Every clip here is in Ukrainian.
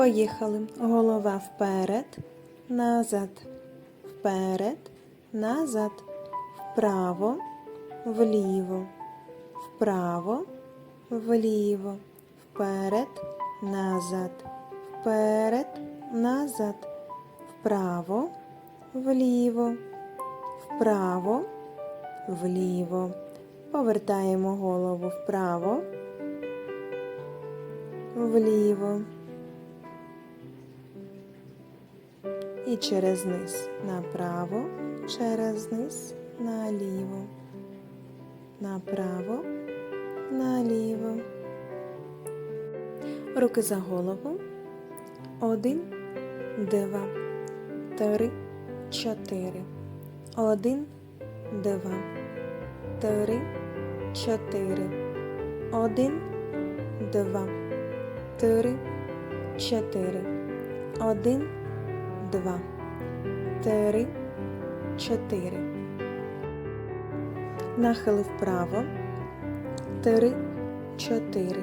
Поїхали. Голова вперед, назад, вперед, назад, вправо, вліво, вправо, вліво, вперед, назад, вперед, назад, вправо, вліво, вправо, вліво. Повертаємо голову вправо, вліво. І через низ направо, через низ наліво, направо, наліво. Руки за голову. Один, два, три, чотири. Один, два, три, чотири. Один, два, три, чотири. Один, два, три, чотири. Нахили вправо. Три, чотири.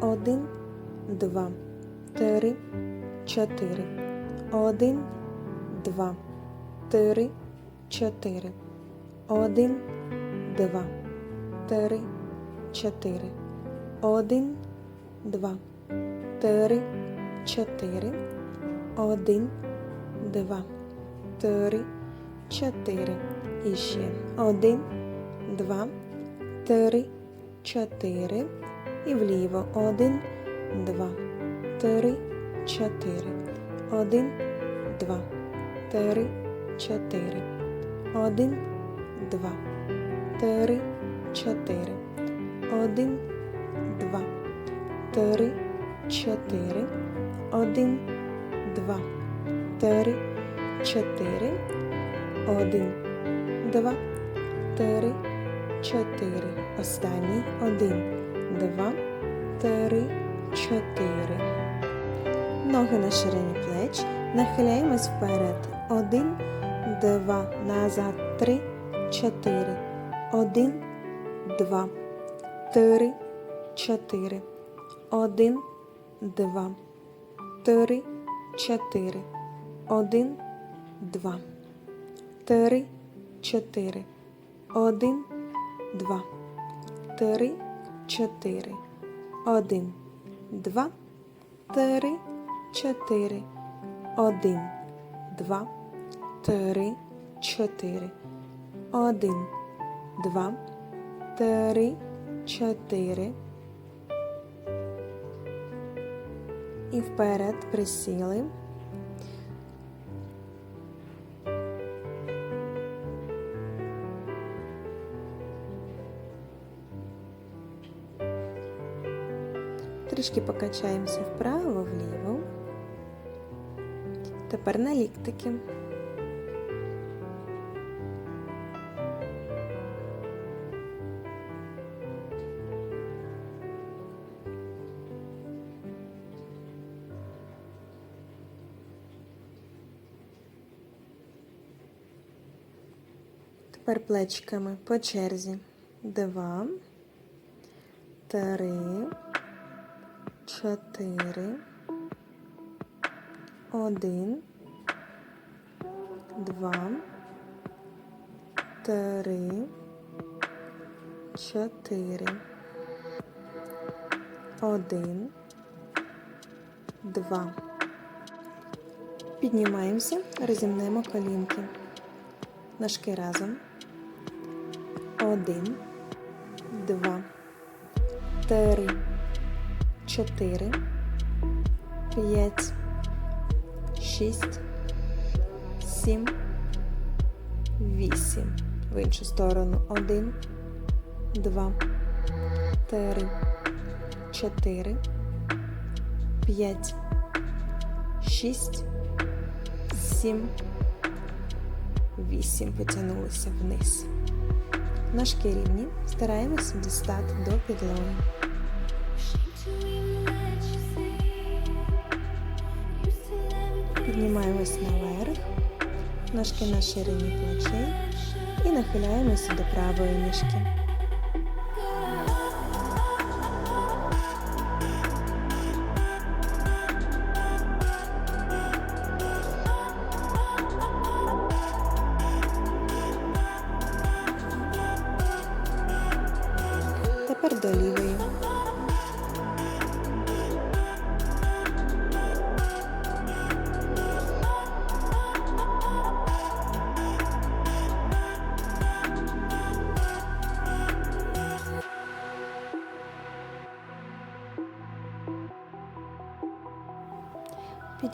Один, два, три, чотири. Один, два, три, чотири. Один, два, три, чотири. Один, два, три, чотири. Один, два, три, чотири. І ще один, два, три, чотири. І вліво. Один, два, три, чотири. Один, два, три, чотири. Один, два, три, чотири. Один, два, три, чотири. Один, два, три, чотири. Один, два, три, чотири. Останній. Один, два, три, чотири. Ноги на ширині плеч. Нахиляємось вперед. Один, два, назад. Три, чотири. Один, два, три, чотири. Один, два, три, чотири. Один, два, три, чотири. Один, два, три, чотири. Один, два, три, чотири. Один, два, три, чотири. Один, два, три, чотири. І вперед присіли. Трішки покачаємося вправо-вліво. Тепер на ліктики. Тепер плечиками по черзі. Два, три, чотири, один, два, три, чотири, один, два. Піднімаємося, розімнемо колінки. Ножки разом. Один, два, три, чотири, п'ять, шість, сім, вісім. В іншу сторону. Один, два, три, чотири, п'ять, шість, сім, вісім. Потягнулися вниз. Ножки рівні. Стараємося дістати до підлоги. Піднімаємось наверх, ножки на ширині плечей і нахиляємося до правої ніжки.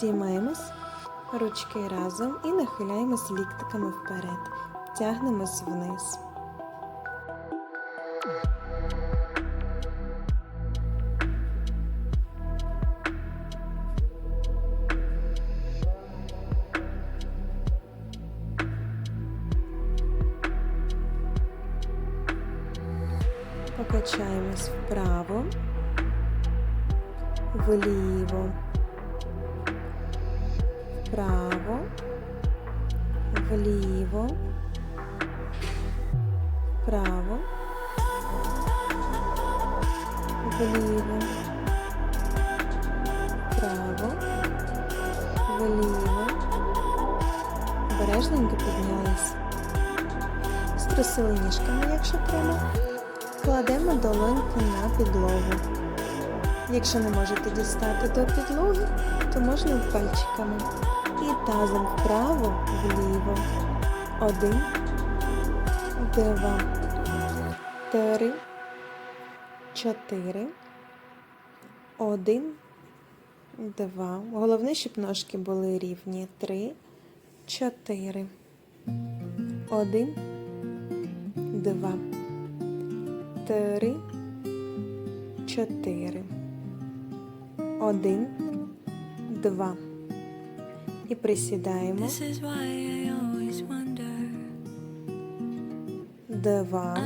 Підіймаємось, ручки разом і нахиляємось ліктиками вперед. Тягнемось вниз. Покачаємось вправо, вліво, вправо, вліво, вправо, вліво, вправо, вліво. Бережненько піднялись. Струсили ніжками, якщо треба. Кладемо долоньки на підлогу. Якщо не можете дістати до підлоги, то можна пальчиками. Тазом вправо, вліво. Один, два, три, чотири. Один, два. Головне, щоб ножки були рівні. Три, чотири. Один, два три, чотири. Один, два. І присідаємо. Два,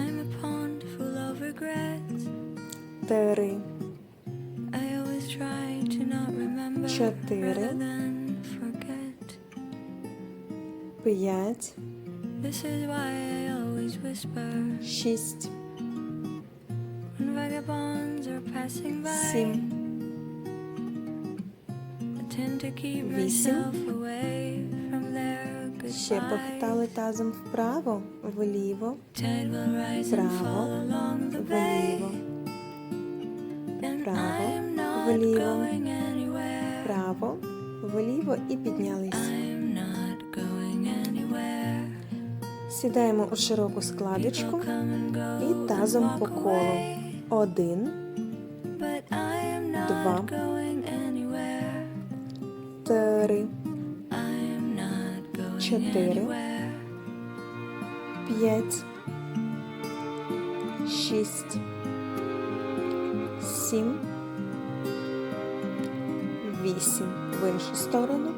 три, Чотири. п'ять, шість, сім, Вісім. Ще похитали тазом вправо, вліво, Вправо, вліво, Вправо, вліво, вправо, вліво і anywhere. Сідаємо у широку складочку і тазом по колу. Один, Два. Три, Чотири. п'ять, шість, сім, вісім. В іншу сторону.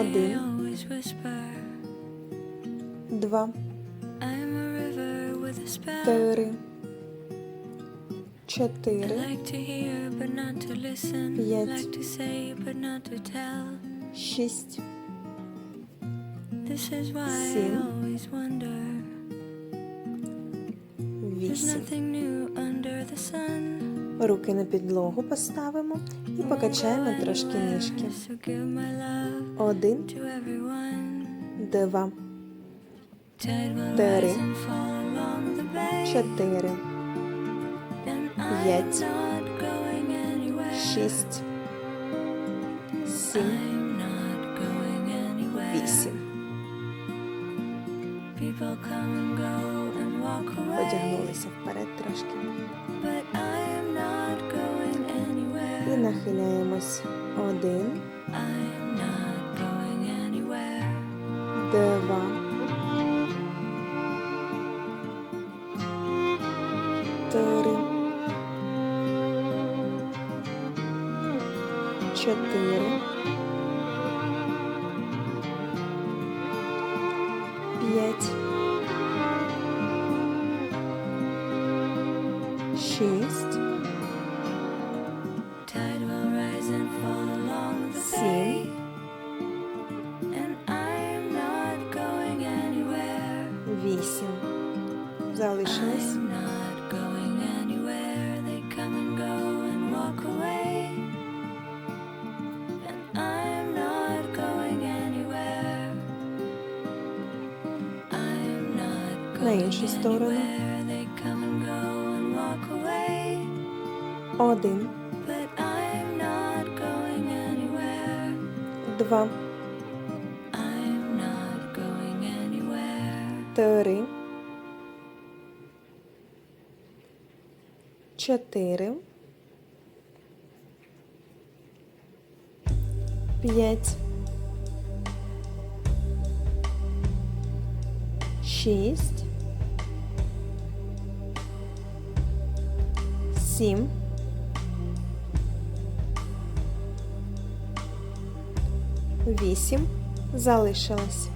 Один. Два, три, I чотири, like to hear but not to listen. П'ять. Like to say but not to tell. шість, This is why I Сім. always wonder. There's вісім. nothing new under the sun. Руки на підлогу поставимо і покачаємо трошки ніжки. Один, два, Три. чотири, П'ять. not шість, сім, I'm not вісім. Потягнулися вперед трошки. Not І нахиляємось. Один, чотири, п'ять, шість, На іншу сторону. Один, два, три, чотири, п'ять, шість, 7. Вісім залишилось.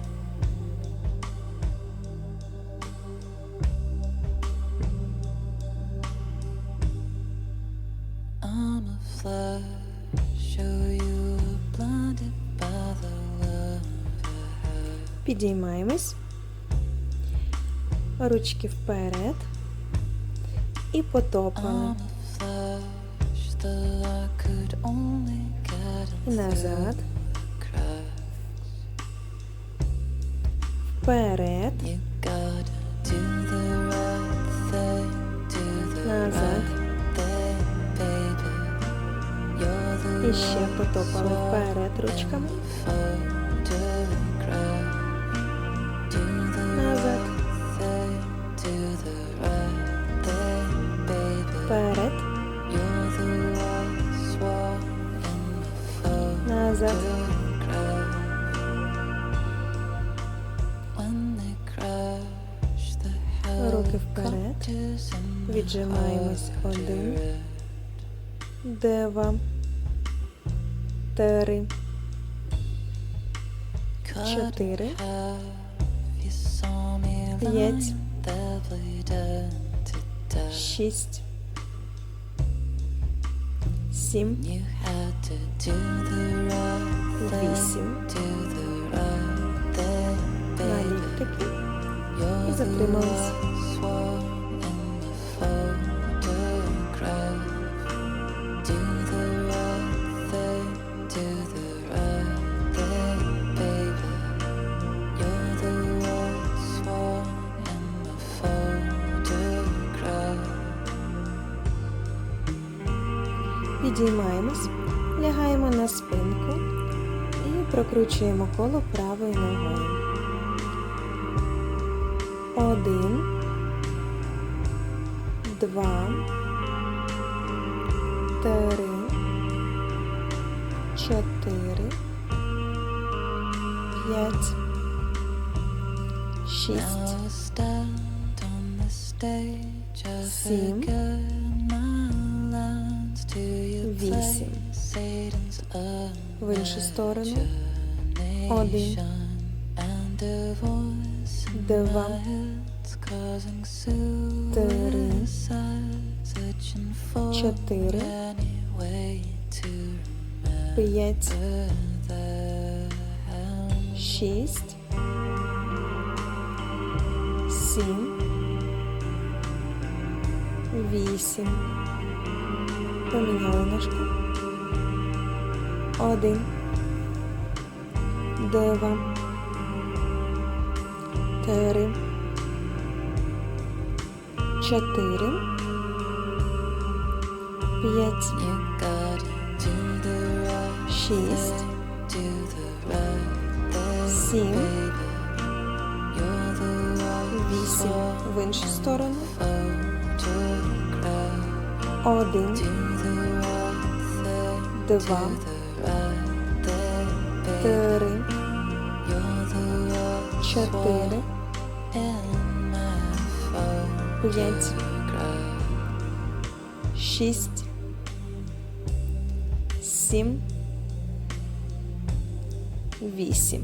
Підіймаємось, ручки вперед і потопили. І назад. Вперед. Назад. І ще потопали вперед ручками. Три, Cut чотири, П'ять. шість, сім, вісім. do the right thing, На baby. ліктики. You're І the Підіймаємось, лягаємо на спинку і прокручуємо коло правою ногою. Один, два, три, чотири, п'ять, шість, Сім. 8, в іншу сторону, 1, 2, 3, 4, 5, 6, 7, 8, Поміняли. Один, два, три, чотири, п'ять, шість, сім, вісім. В іншу сторону. Один, два, три, чотири, п'ять, шість, сім, вісім.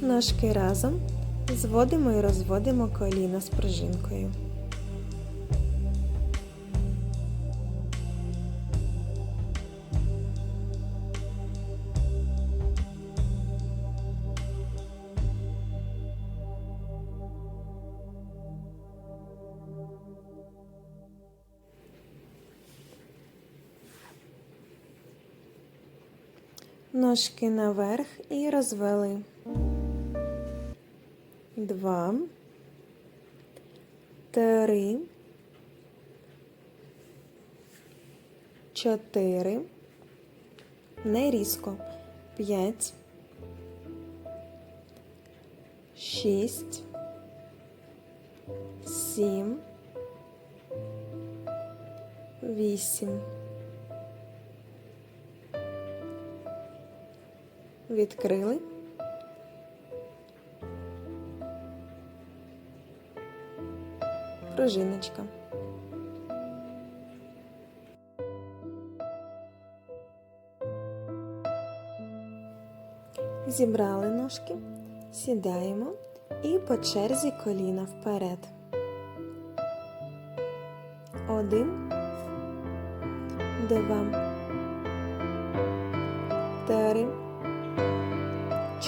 Ножки разом зводимо і розводимо коліна з пружинкою. Ножки наверх і розвели. Два. Три. чотири. Не різко. П'ять. Шість. Сім. Вісім. Відкрили. Пружиночка. Зібрали ножки, сідаємо і по черзі коліна вперед. Один, два, три,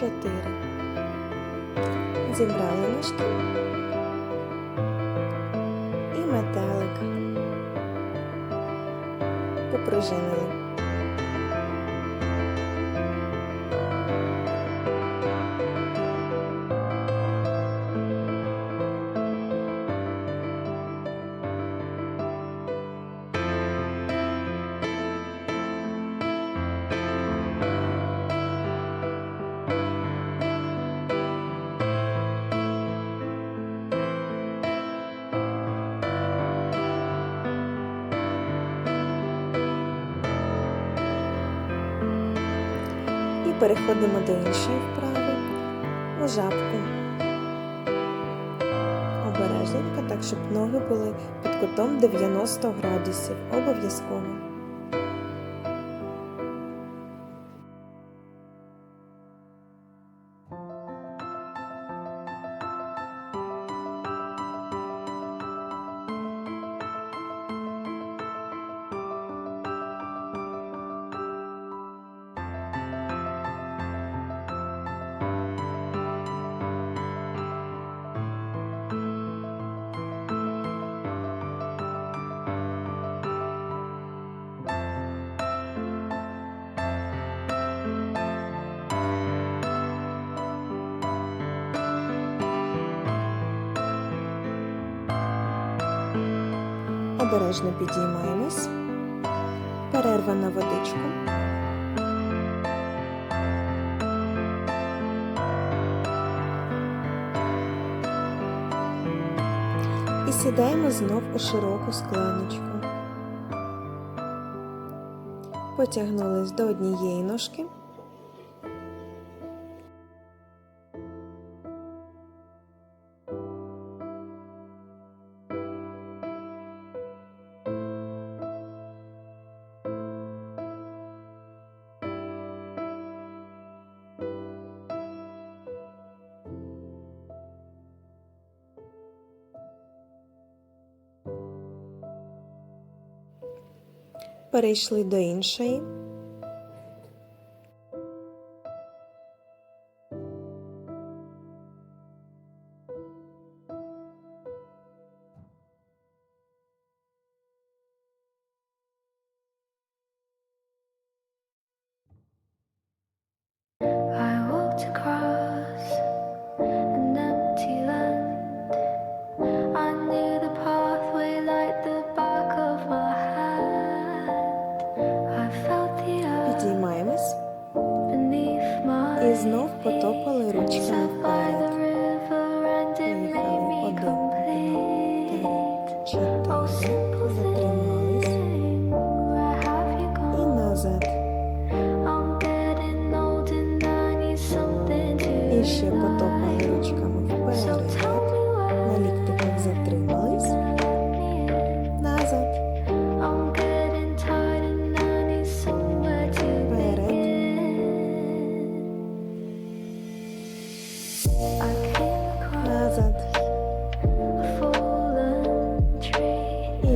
чотири. Зібрали ножки і метелик. Попружинили. Переходимо до іншої вправи у жабку. Обережненько, так, щоб ноги були під кутом 90 градусів. Обов'язково. Обережно підіймаємось. Перерва на водичку. І сідаємо знов у широку складочку. Потягнулись до однієї ножки. Перейшли до іншої.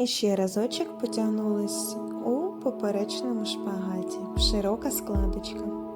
І ще разочок потягнулись у поперечному шпагаті, широка складочка.